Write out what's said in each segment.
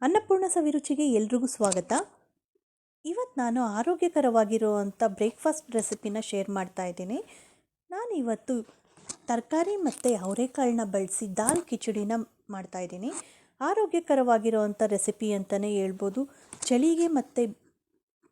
ಅನ್ನಪೂರ್ಣ ಸವಿರುಚಿಗೆ ಎಲ್ರಿಗೂ ಸ್ವಾಗತ. ಇವತ್ತು ನಾನು ಆರೋಗ್ಯಕರವಾಗಿರುವಂಥ ಬ್ರೇಕ್ಫಾಸ್ಟ್ ರೆಸಿಪಿನ ಶೇರ್ ಮಾಡ್ತಾ ಇದ್ದೀನಿ. ನಾನು ಇವತ್ತು ತರಕಾರಿ ಮತ್ತು ಅವರೆಕಾಳನ್ನ ಬಳಸಿ ದಾಲ್ ಕಿಚಡಿನ ಮಾಡ್ತಾ ಇದ್ದೀನಿ. ಆರೋಗ್ಯಕರವಾಗಿರುವಂಥ ರೆಸಿಪಿ ಅಂತಲೇ ಹೇಳ್ಬೋದು. ಚಳಿಗೆ ಮತ್ತು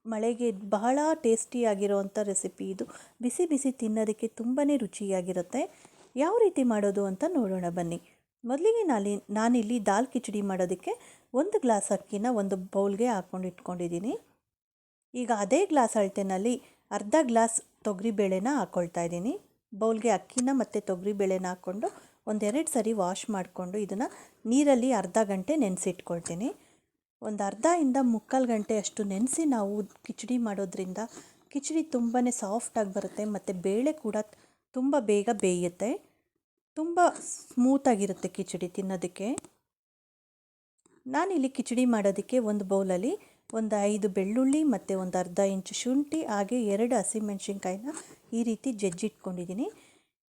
ಮಳೆಗೆ ಬಹಳ ಟೇಸ್ಟಿಯಾಗಿರುವಂಥ ರೆಸಿಪಿ ಇದು. ಬಿಸಿ ಬಿಸಿ ತಿನ್ನೋದಕ್ಕೆ ತುಂಬಾ ರುಚಿಯಾಗಿರುತ್ತೆ. ಯಾವ ರೀತಿ ಮಾಡೋದು ಅಂತ ನೋಡೋಣ ಬನ್ನಿ. ಮೊದಲಿಗೆ ನಾನು ನಾನಿಲ್ಲಿ ದಾಲ್ ಕಿಚಡಿ ಮಾಡೋದಕ್ಕೆ ಒಂದು ಗ್ಲಾಸ್ ಅಕ್ಕಿನ ಒಂದು ಬೌಲ್ಗೆ ಹಾಕ್ಕೊಂಡು ಇಟ್ಕೊಂಡಿದ್ದೀನಿ. ಈಗ ಅದೇ ಗ್ಲಾಸ್ ಅಳತೆನಲ್ಲಿ ಅರ್ಧ ಗ್ಲಾಸ್ ತೊಗರಿಬೇಳೆನ ಹಾಕ್ಕೊಳ್ತಾ ಇದ್ದೀನಿ. ಬೌಲ್ಗೆ ಅಕ್ಕಿನ ಮತ್ತು ತೊಗರಿಬೇಳೆನ ಹಾಕ್ಕೊಂಡು ಒಂದೆರಡು ಸರಿ ವಾಶ್ ಮಾಡಿಕೊಂಡು ಇದನ್ನು ನೀರಲ್ಲಿ ಅರ್ಧ ಗಂಟೆ ನೆನೆಸಿಟ್ಕೊಳ್ತೀನಿ. ಒಂದು ಅರ್ಧ ಇಂದ ಮುಕ್ಕಾಲು ಗಂಟೆ ಅಷ್ಟು ನೆನೆಸಿ ನಾವು ಕಿಚಡಿ ಮಾಡೋದ್ರಿಂದ ಕಿಚಡಿ ತುಂಬಾ ಸಾಫ್ಟಾಗಿ ಬರುತ್ತೆ ಮತ್ತು ಬೇಳೆ ಕೂಡ ತುಂಬ ಬೇಗ ಬೇಯುತ್ತೆ. ತುಂಬ ಸ್ಮೂತಾಗಿರುತ್ತೆ ಕಿಚಡಿ ತಿನ್ನೋದಕ್ಕೆ. ನಾನಿಲ್ಲಿ ಕಿಚಡಿ ಮಾಡೋದಕ್ಕೆ ಒಂದು ಬೌಲಲ್ಲಿ ಒಂದು ಐದು ಬೆಳ್ಳುಳ್ಳಿ ಮತ್ತು ಒಂದು ಅರ್ಧ ಇಂಚು ಶುಂಠಿ, ಹಾಗೆ ಎರಡು ಹಸಿಮೆಣ್ಸಿನ್ಕಾಯಿನ ಈ ರೀತಿ ಜಜ್ಜಿಟ್ಕೊಂಡಿದ್ದೀನಿ.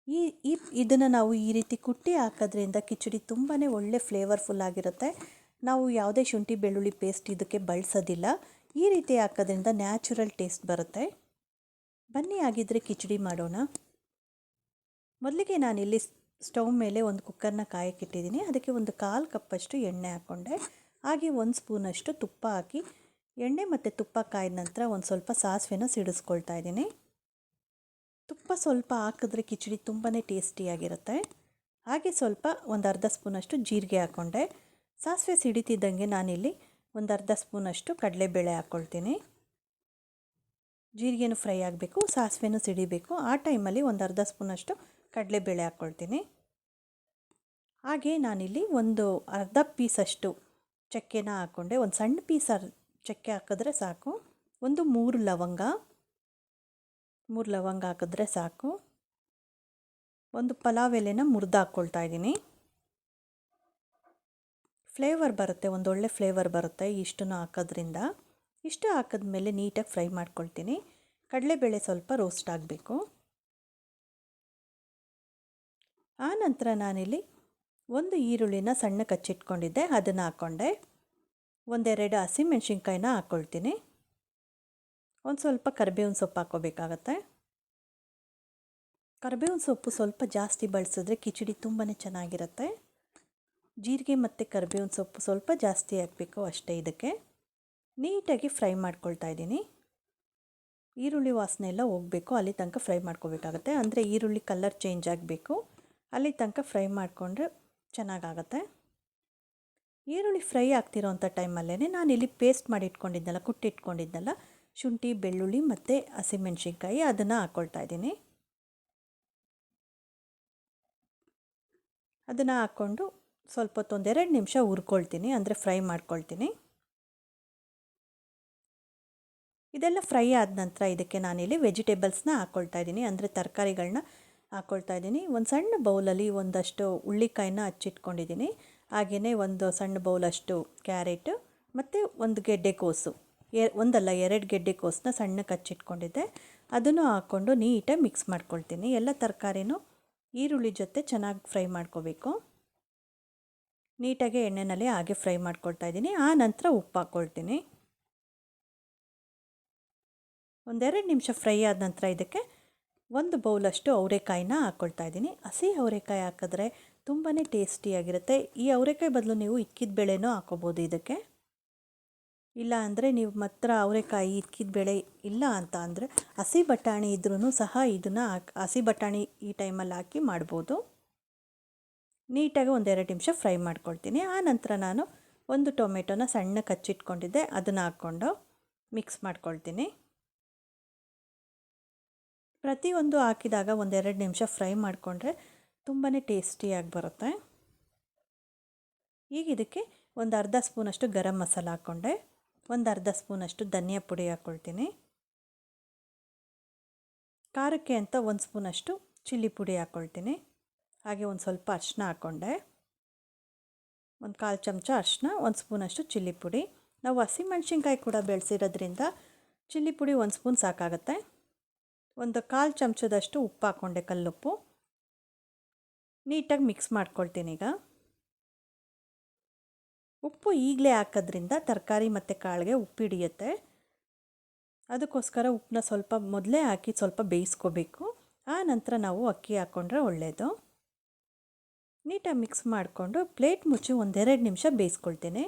ಈ ಈ, ಇದನ್ನು ನಾವು ಈ ರೀತಿ ಕುಟ್ಟಿ ಹಾಕೋದ್ರಿಂದ ಕಿಚಡಿ ತುಂಬಾ ಒಳ್ಳೆ ಫ್ಲೇವರ್ಫುಲ್ ಆಗಿರುತ್ತೆ. ನಾವು ಯಾವುದೇ ಶುಂಠಿ, ಬೆಳ್ಳುಳ್ಳಿ ಪೇಸ್ಟ್ ಇದಕ್ಕೆ ಬಳಸೋದಿಲ್ಲ. ಈ ರೀತಿ ಹಾಕೋದ್ರಿಂದ ನ್ಯಾಚುರಲ್ ಟೇಸ್ಟ್ ಬರುತ್ತೆ. ಬನ್ನಿ ಆಗಿದ್ದರೆ ಕಿಚಡಿ ಮಾಡೋಣ. ಮೊದಲಿಗೆ ನಾನಿಲ್ಲಿ ಸ್ಟವ್ ಮೇಲೆ ಒಂದು ಕುಕ್ಕರ್ನ ಕಾಯಕ್ಕಿಟ್ಟಿದ್ದೀನಿ ಅದಕ್ಕೆ ಒಂದು ಕಾಲು ಕಪ್ಪಷ್ಟು ಎಣ್ಣೆ ಹಾಕ್ಕೊಂಡೆ ಹಾಗೆ ಒಂದು ಸ್ಪೂನಷ್ಟು ತುಪ್ಪ ಹಾಕಿ, ಎಣ್ಣೆ ಮತ್ತು ತುಪ್ಪ ಕಾಯ್ದ ನಂತರ ಒಂದು ಸ್ವಲ್ಪ ಸಾಸಿವೆನ ಸಿಡಿಸ್ಕೊಳ್ತಾ ಇದ್ದೀನಿ. ತುಪ್ಪ ಸ್ವಲ್ಪ ಹಾಕಿದ್ರೆ ಕಿಚಡಿ ತುಂಬಾ ಟೇಸ್ಟಿಯಾಗಿರುತ್ತೆ. ಹಾಗೆ ಸ್ವಲ್ಪ ಒಂದು ಅರ್ಧ ಸ್ಪೂನಷ್ಟು ಜೀರಿಗೆ ಹಾಕ್ಕೊಂಡೆ ಸಾಸಿವೆ ಸಿಡಿತಿದ್ದಂಗೆ ನಾನಿಲ್ಲಿ ಒಂದು ಅರ್ಧ ಸ್ಪೂನಷ್ಟು ಕಡಲೆಬೇಳೆ ಹಾಕ್ಕೊಳ್ತೀನಿ ಜೀರಿಗೆನೂ ಫ್ರೈ ಆಗಬೇಕು, ಸಾಸಿವೆನೂ ಸಿಡಿಬೇಕು. ಆ ಟೈಮಲ್ಲಿ ಒಂದು ಅರ್ಧ ಸ್ಪೂನಷ್ಟು ಕಡಲೆಬೇಳೆ ಹಾಕ್ಕೊಳ್ತೀನಿ. ಹಾಗೆ ನಾನಿಲ್ಲಿ ಒಂದು ಅರ್ಧ ಪೀಸಷ್ಟು ಚಕ್ಕೆನ ಹಾಕ್ಕೊಂಡೆ. ಒಂದು ಸಣ್ಣ ಪೀಸ್ ಅರ್, ಚಕ್ಕೆ ಹಾಕಿದ್ರೆ ಸಾಕು. ಒಂದು ಮೂರು ಲವಂಗ. ಮೂರು ಲವಂಗ ಹಾಕಿದ್ರೆ ಸಾಕು. ಒಂದು ಪಲಾವ್ ಎಲೆನ ಮುರಿದು ಹಾಕ್ಕೊಳ್ತಾ ಇದ್ದೀನಿ. ಫ್ಲೇವರ್ ಬರುತ್ತೆ ಒಂದೊಳ್ಳೆ ಫ್ಲೇವರ್ ಬರುತ್ತೆ ಇಷ್ಟನ್ನು ಹಾಕೋದ್ರಿಂದ. ಇಷ್ಟು ಹಾಕಿದ್ಮೇಲೆ ನೀಟಾಗಿ ಫ್ರೈ ಮಾಡ್ಕೊಳ್ತೀನಿ. ಕಡಲೆಬೇಳೆ ಸ್ವಲ್ಪ ರೋಸ್ಟ್ ಆಗಬೇಕು. ಆ ನಂತರ ನಾನಿಲ್ಲಿ ಒಂದು ಈರುಳ್ಳಿನ ಸಣ್ಣ ಕಚ್ಚಿಟ್ಕೊಂಡಿದ್ದೆ, ಅದನ್ನು ಹಾಕ್ಕೊಂಡೆ ಒಂದೆರಡು ಹಸಿಮೆಣ್ಸಿನ್ಕಾಯಿನ ಹಾಕ್ಕೊಳ್ತೀನಿ ಒಂದು ಸ್ವಲ್ಪ ಕರಿಬೇವಿನ ಸೊಪ್ಪು ಹಾಕ್ಕೋಬೇಕಾಗತ್ತೆ. ಕರಿಬೇವಿನ ಸೊಪ್ಪು ಸ್ವಲ್ಪ ಜಾಸ್ತಿ ಬಳಸಿದ್ರೆ ಕಿಚಡಿ ತುಂಬಾ ಚೆನ್ನಾಗಿರುತ್ತೆ. ಜೀರಿಗೆ ಮತ್ತು ಕರಿಬೇವಿನ ಸೊಪ್ಪು ಸ್ವಲ್ಪ ಜಾಸ್ತಿ ಹಾಕಬೇಕು ಅಷ್ಟೇ ಇದಕ್ಕೆ. ನೀಟಾಗಿ ಫ್ರೈ ಮಾಡ್ಕೊಳ್ತಾ ಇದ್ದೀನಿ. ಈರುಳ್ಳಿ ವಾಸನೆ ಎಲ್ಲ ಹೋಗಬೇಕು, ಅಲ್ಲಿ ತನಕ ಫ್ರೈ ಮಾಡ್ಕೋಬೇಕಾಗತ್ತೆ. ಅಂದರೆ ಈರುಳ್ಳಿ ಕಲರ್ ಚೇಂಜ್ ಆಗಬೇಕು. ಅಲ್ಲಿ ತನಕ ಫ್ರೈ ಮಾಡಿಕೊಂಡ್ರೆ ಚೆನ್ನಾಗಾಗತ್ತೆ. ಈರುಳ್ಳಿ ಫ್ರೈ ಆಗ್ತಿರೋಂಥ ಟೈಮಲ್ಲೇ ನಾನು ಇಲ್ಲಿ ಪೇಸ್ಟ್ ಮಾಡಿ ಇಟ್ಕೊಂಡಿದ್ನಲ್ಲ ಕುಟ್ಟಿಟ್ಕೊಂಡಿದ್ನಲ್ಲ ಶುಂಠಿ, ಬೆಳ್ಳುಳ್ಳಿ ಮತ್ತು ಹಸಿಮೆಣ್ಸಿನ್ಕಾಯಿ ಅದನ್ನು ಹಾಕ್ಕೊಳ್ತಾ ಇದ್ದೀನಿ. ಅದನ್ನು ಹಾಕ್ಕೊಂಡು ಸ್ವಲ್ಪ ಹೊತ್ತೊಂದೆರಡು ನಿಮಿಷ ಹುರ್ಕೊಳ್ತೀನಿ, ಅಂದರೆ ಫ್ರೈ ಮಾಡ್ಕೊಳ್ತೀನಿ. ಇದೆಲ್ಲ ಫ್ರೈ ಆದ ನಂತರ ಇದಕ್ಕೆ ನಾನಿಲ್ಲಿ ವೆಜಿಟೇಬಲ್ಸ್ನ ಹಾಕ್ಕೊಳ್ತಾ ಇದ್ದೀನಿ, ಅಂದರೆ ತರಕಾರಿಗಳನ್ನ ಹಾಕ್ಕೊಳ್ತಾ ಇದ್ದೀನಿ. ಒಂದು ಸಣ್ಣ ಬೌಲಲ್ಲಿ ಒಂದಷ್ಟು ಹುಳ್ಳಿಕಾಯಿನ ಹಚ್ಚಿಟ್ಕೊಂಡಿದ್ದೀನಿ. ಹಾಗೆಯೇ ಒಂದು ಸಣ್ಣ ಬೌಲಷ್ಟು ಕ್ಯಾರೆಟು ಮತ್ತು ಒಂದು ಗೆಡ್ಡೆಕೋಸು ಎ, ಒಂದಲ್ಲ, ಎರಡು ಗೆಡ್ಡೆಕೋಸನ್ನ ಸಣ್ಣಕ್ಕೆ ಹಚ್ಚಿಟ್ಕೊಂಡಿದ್ದೆ. ಅದನ್ನು ಹಾಕ್ಕೊಂಡು ನೀಟಾಗಿ ಮಿಕ್ಸ್ ಮಾಡ್ಕೊಳ್ತೀನಿ. ಎಲ್ಲ ತರಕಾರಿನೂ ಈರುಳ್ಳಿ ಜೊತೆ ಚೆನ್ನಾಗಿ ಫ್ರೈ ಮಾಡ್ಕೋಬೇಕು. ನೀಟಾಗಿ ಎಣ್ಣೆನಲ್ಲಿ ಹಾಗೆ ಫ್ರೈ ಮಾಡ್ಕೊಳ್ತಾ ಇದ್ದೀನಿ. ಆ ನಂತರ ಉಪ್ಪು ಹಾಕ್ಕೊಳ್ತೀನಿ ಒಂದೆರಡು ನಿಮಿಷ ಫ್ರೈ ಆದ ನಂತರ ಇದಕ್ಕೆ ಒಂದು ಬೌಲಷ್ಟು ಅವರೆಕಾಯಿನ ಹಾಕ್ಕೊಳ್ತಾ ಇದ್ದೀನಿ. ಹಸಿ ಅವರೆಕಾಯಿ ಹಾಕಿದ್ರೆ ತುಂಬಾ ಟೇಸ್ಟಿಯಾಗಿರುತ್ತೆ ಈ ಅವರೆಕಾಯಿ ಬದಲು ನೀವು ಇಕ್ಕಿದ ಬೇಳೆನೂ ಹಾಕೋಬೋದು ಇದಕ್ಕೆ. ಇಲ್ಲ ಅಂದರೆ ನೀವು ಮಾತ್ರ ಅವರೆಕಾಯಿ, ಇಕ್ಕಿದ ಬೇಳೆ ಇಲ್ಲ ಅಂತ ಅಂದರೆ ಹಸಿ ಬಟಾಣಿ ಇದ್ರೂ ಸಹ ಇದನ್ನು ಹಸಿ ಬಟಾಣಿ ಈ ಟೈಮಲ್ಲಿ ಹಾಕಿ ಮಾಡ್ಬೋದು. ನೀಟಾಗಿ ಒಂದೆರಡು ನಿಮಿಷ ಫ್ರೈ ಮಾಡ್ಕೊಳ್ತೀನಿ. ಆ ನಂತರ ನಾನು ಒಂದು ಟೊಮೆಟೊನ ಸಣ್ಣ ಕಚ್ಚಿಟ್ಕೊಂಡಿದ್ದೆ ಅದನ್ನು ಹಾಕ್ಕೊಂಡು ಮಿಕ್ಸ್ ಮಾಡ್ಕೊಳ್ತೀನಿ. ಪ್ರತಿಯೊಂದು ಹಾಕಿದಾಗ ಒಂದೆರಡು ನಿಮಿಷ ಫ್ರೈ ಮಾಡಿಕೊಂಡ್ರೆ ತುಂಬಾ ಟೇಸ್ಟಿಯಾಗಿ ಬರುತ್ತೆ. ಈಗ ಇದಕ್ಕೆ ಒಂದು ಅರ್ಧ ಸ್ಪೂನಷ್ಟು ಗರಂ ಮಸಾಲ ಹಾಕ್ಕೊಂಡೆ. ಒಂದು ಅರ್ಧ ಸ್ಪೂನಷ್ಟು ಧನಿಯಾ ಪುಡಿ ಹಾಕ್ಕೊಳ್ತೀನಿ. ಖಾರಕ್ಕೆ ಅಂತ ಒಂದು ಸ್ಪೂನಷ್ಟು ಚಿಲ್ಲಿ ಪುಡಿ ಹಾಕ್ಕೊಳ್ತೀನಿ. ಹಾಗೆ ಒಂದು ಸ್ವಲ್ಪ ಅರಿಶಿನ ಹಾಕ್ಕೊಂಡೆ. ಒಂದು ಕಾಲು ಚಮಚ ಅರಿಶಿನ ಒಂದು ಸ್ಪೂನಷ್ಟು ಚಿಲ್ಲಿ ಪುಡಿ. ನಾವು ಹಸಿಮೆಣ್ಸಿನ್ಕಾಯಿ ಕೂಡ ಬೆಳೆಸಿರೋದ್ರಿಂದ ಚಿಲ್ಲಿ ಪುಡಿ ಒಂದು ಸ್ಪೂನ್ ಸಾಕಾಗುತ್ತೆ. ಒಂದು ಕಾಲು ಚಮಚದಷ್ಟು ಉಪ್ಪು ಹಾಕ್ಕೊಂಡೆ ಕಲ್ಲುಪ್ಪು. ನೀಟಾಗಿ ಮಿಕ್ಸ್ ಮಾಡ್ಕೊಳ್ತೀನಿ ಈಗ. ಉಪ್ಪು ಈಗಲೇ ಹಾಕೋದ್ರಿಂದ ತರಕಾರಿ ಮತ್ತು ಕಾಳಿಗೆ ಉಪ್ಪು ಹಿಡಿಯುತ್ತೆ. ಅದಕ್ಕೋಸ್ಕರ ಉಪ್ಪನ್ನ ಸ್ವಲ್ಪ ಮೊದಲೇ ಹಾಕಿ ಸ್ವಲ್ಪ ಬೇಯಿಸ್ಕೋಬೇಕು. ಆ ನಂತರ ನಾವು ಅಕ್ಕಿ ಹಾಕ್ಕೊಂಡ್ರೆ ಒಳ್ಳೆಯದು ನೀಟಾಗಿ ಮಿಕ್ಸ್ ಮಾಡಿಕೊಂಡು ಪ್ಲೇಟ್ ಮುಚ್ಚಿ ಒಂದೆರಡು ನಿಮಿಷ ಬೇಯಿಸ್ಕೊಳ್ತೀನಿ.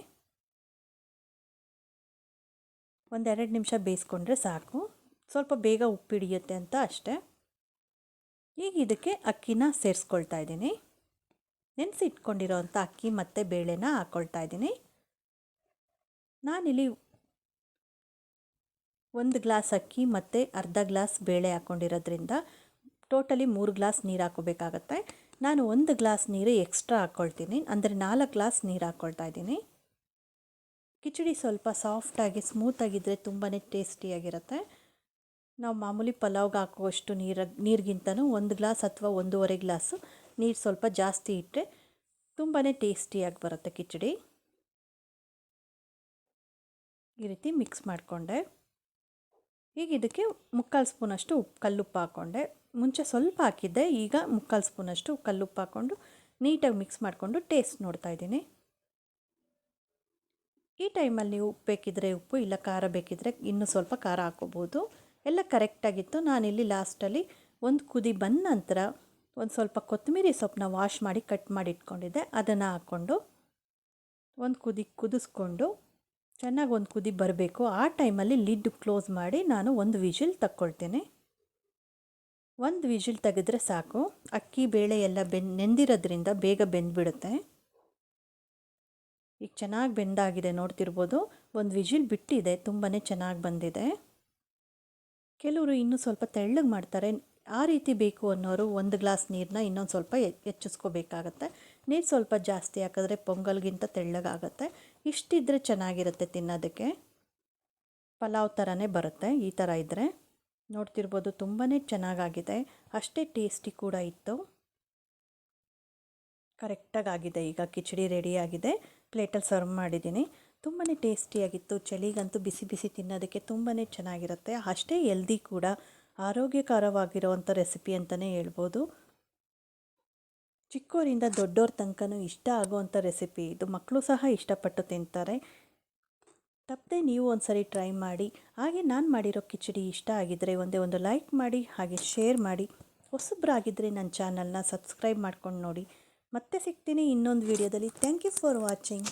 ಒಂದೆರಡು ನಿಮಿಷ ಬೇಯಿಸ್ಕೊಂಡ್ರೆ ಸಾಕು. ಸ್ವಲ್ಪ ಬೇಗ ಉಪ್ಪು ಹಿಡಿಯುತ್ತೆ ಅಂತ ಅಷ್ಟೇ. ಈಗ ಇದಕ್ಕೆ ಅಕ್ಕಿನ ಸೇರಿಸ್ಕೊಳ್ತಾ ಇದ್ದೀನಿ. ನೆನೆಸಿಟ್ಕೊಂಡಿರೋವಂಥ ಅಕ್ಕಿ ಮತ್ತು ಬೇಳೆನ ಹಾಕ್ಕೊಳ್ತಾ ಇದ್ದೀನಿ. ನಾನಿಲ್ಲಿ ಒಂದು ಗ್ಲಾಸ್ ಅಕ್ಕಿ ಮತ್ತು ಅರ್ಧ ಗ್ಲಾಸ್ ಬೇಳೆ ಹಾಕ್ಕೊಂಡಿರೋದ್ರಿಂದ ಟೋಟಲಿ ಮೂರು ಗ್ಲಾಸ್ ನೀರು ಹಾಕೋಬೇಕಾಗತ್ತೆ ನಾನು ಒಂದು ಗ್ಲಾಸ್ ನೀರು ಎಕ್ಸ್ಟ್ರಾ ಹಾಕ್ಕೊಳ್ತೀನಿ ಅಂದರೆ ನಾಲ್ಕು ಗ್ಲಾಸ್ ನೀರು ಹಾಕ್ಕೊಳ್ತಾ ಇದ್ದೀನಿ. ಕಿಚಡಿ ಸ್ವಲ್ಪ ಸಾಫ್ಟಾಗಿ ಸ್ಮೂತಾಗಿದ್ದರೆ ತುಂಬಾ ಟೇಸ್ಟಿಯಾಗಿರುತ್ತೆ. ನಾವು ಮಾಮೂಲಿ ಪಲಾವ್ಗೆ ಹಾಕುವಷ್ಟು ನೀರ, ನೀರಿಗಿಂತನೂ ಒಂದು ಗ್ಲಾಸ್ ಅಥವಾ ಒಂದೂವರೆ ಗ್ಲಾಸು ನೀರು ಸ್ವಲ್ಪ ಜಾಸ್ತಿ ಇಟ್ಟರೆ ತುಂಬಾ ಟೇಸ್ಟಿಯಾಗಿ ಬರುತ್ತೆ ಕಿಚಡಿ. ಈ ರೀತಿ ಮಿಕ್ಸ್ ಮಾಡಿಕೊಂಡೆ. ಈಗ ಇದಕ್ಕೆ ಮುಕ್ಕಾಲು ಸ್ಪೂನಷ್ಟು ಉಪ್ಪು ಕಲ್ಲುಪ್ಪು ಹಾಕ್ಕೊಂಡೆ ಮುಂಚೆ ಸ್ವಲ್ಪ ಹಾಕಿದ್ದೆ, ಈಗ ಮುಕ್ಕಾಲು ಸ್ಪೂನಷ್ಟು ಕಲ್ಲುಪ್ಪು ಹಾಕ್ಕೊಂಡು ನೀಟಾಗಿ ಮಿಕ್ಸ್ ಮಾಡಿಕೊಂಡು ಟೇಸ್ಟ್ ನೋಡ್ತಾ ಇದ್ದೀನಿ. ಈ ಟೈಮಲ್ಲಿ ಉಪ್ಪು ಬೇಕಿದ್ರೆ ಉಪ್ಪು, ಇಲ್ಲ ಖಾರ ಬೇಕಿದ್ರೆ ಇನ್ನೂ ಸ್ವಲ್ಪ ಖಾರ ಹಾಕೋಬೋದು. ಎಲ್ಲ ಕರೆಕ್ಟಾಗಿತ್ತು ನಾನಿಲ್ಲಿ ಲಾಸ್ಟಲ್ಲಿ ಒಂದು ಕುದಿ ಬಂದ ನಂತರ ಒಂದು ಸ್ವಲ್ಪ ಕೊತ್ತಂಬರಿ ಸೊಪ್ಪನ್ನ ವಾಶ್ ಮಾಡಿ ಕಟ್ ಮಾಡಿ ಇಟ್ಕೊಂಡಿದ್ದೆ. ಅದನ್ನು ಹಾಕ್ಕೊಂಡು ಒಂದು ಕುದಿ ಕುದಿಸ್ಕೊಂಡು ಚೆನ್ನಾಗಿ ಒಂದು ಕುದಿ ಬರಬೇಕು. ಆ ಟೈಮಲ್ಲಿ ಲಿಡ್ ಕ್ಲೋಸ್ ಮಾಡಿ ನಾನು ಒಂದು ವಿಜಿಲ್ ತಕ್ಕೊಳ್ತೇನೆ. ಒಂದು ವಿಜಿಲ್ ತೆಗೆದ್ರೆ ಸಾಕು. ಅಕ್ಕಿ, ಬೇಳೆ ಎಲ್ಲ ಬೆನ್, ನೆಂದಿರೋದ್ರಿಂದ ಬೇಗ ಬೆಂದ್ಬಿಡುತ್ತೆ. ಈಗ ಚೆನ್ನಾಗಿ ಬೆಂದಾಗಿದೆ ನೋಡ್ತಿರ್ಬೋದು. ಒಂದು ವಿಜಿಲ್ ಬಿಟ್ಟಿದೆ. ತುಂಬಾ ಚೆನ್ನಾಗಿ ಬಂದಿದೆ. ಕೆಲವರು ಇನ್ನೂ ಸ್ವಲ್ಪ ತೆಳ್ಳಗೆ ಮಾಡ್ತಾರೆ. ಆ ರೀತಿ ಬೇಕು ಅನ್ನೋರು ಒಂದು ಗ್ಲಾಸ್ ನೀರನ್ನ ಇನ್ನೊಂದು ಸ್ವಲ್ಪ ಹೆಚ್ಚಿಸ್ಕೋಬೇಕಾಗತ್ತೆ. ನೀರು ಸ್ವಲ್ಪ ಜಾಸ್ತಿ ಹಾಕಿದ್ರೆ ಪೊಂಗಲ್ಗಿಂತ ತೆಳ್ಳಗಾಗತ್ತೆ. ಇಷ್ಟಿದ್ರೆ ಚೆನ್ನಾಗಿರುತ್ತೆ ತಿನ್ನೋದಕ್ಕೆ. ಪಲಾವ್ ಥರನೇ ಬರುತ್ತೆ ಈ ಥರ ಇದ್ದರೆ ನೋಡ್ತಿರ್ಬೋದು ತುಂಬಾ ಚೆನ್ನಾಗಾಗಿದೆ. ಅಷ್ಟೇ ಟೇಸ್ಟಿ ಕೂಡ ಇತ್ತು. ಕರೆಕ್ಟಾಗಿ ಆಗಿದೆ ಈಗ. ಕಿಚಡಿ ರೆಡಿಯಾಗಿದೆ ಪ್ಲೇಟಲ್ಲಿ ಸರ್ವ್ ಮಾಡಿದ್ದೀನಿ. ತುಂಬಾ ಟೇಸ್ಟಿಯಾಗಿತ್ತು. ಚಳಿಗಂತೂ ಬಿಸಿ ಬಿಸಿ ತಿನ್ನೋದಕ್ಕೆ ತುಂಬಾ ಚೆನ್ನಾಗಿರುತ್ತೆ. ಅಷ್ಟೇ ಎಲ್ದಿ ಕೂಡ. ಆರೋಗ್ಯಕರವಾಗಿರುವಂಥ ರೆಸಿಪಿ ಅಂತಲೇ ಹೇಳ್ಬೋದು. ಚಿಕ್ಕೋರಿಂದ ದೊಡ್ಡೋರ ತನಕನೂ ಇಷ್ಟ ಆಗುವಂಥ ರೆಸಿಪಿ ಇದು. ಮಕ್ಕಳು ಸಹ ಇಷ್ಟಪಟ್ಟು ತಿಂತಾರೆ. ತಪ್ಪದೆ ನೀವು ಒಂದ್ಸರಿ ಟ್ರೈ ಮಾಡಿ. ಹಾಗೆ ನಾನು ಮಾಡಿರೋ ಕಿಚಡಿ ಇಷ್ಟ ಆಗಿದ್ದರೆ ಒಂದೇ ಒಂದು ಲೈಕ್ ಮಾಡಿ, ಹಾಗೆ ಶೇರ್ ಮಾಡಿ. ಹೊಸಬ್ರಾಗಿದ್ದರೆ ನನ್ನ ಚಾನಲ್ನ ಸಬ್ಸ್ಕ್ರೈಬ್ ಮಾಡ್ಕೊಂಡು ನೋಡಿ. ಮತ್ತೆ ಸಿಗ್ತೀನಿ ಇನ್ನೊಂದು ವಿಡಿಯೋದಲ್ಲಿ ಥ್ಯಾಂಕ್ ಯು ಫಾರ್ ವಾಚಿಂಗ್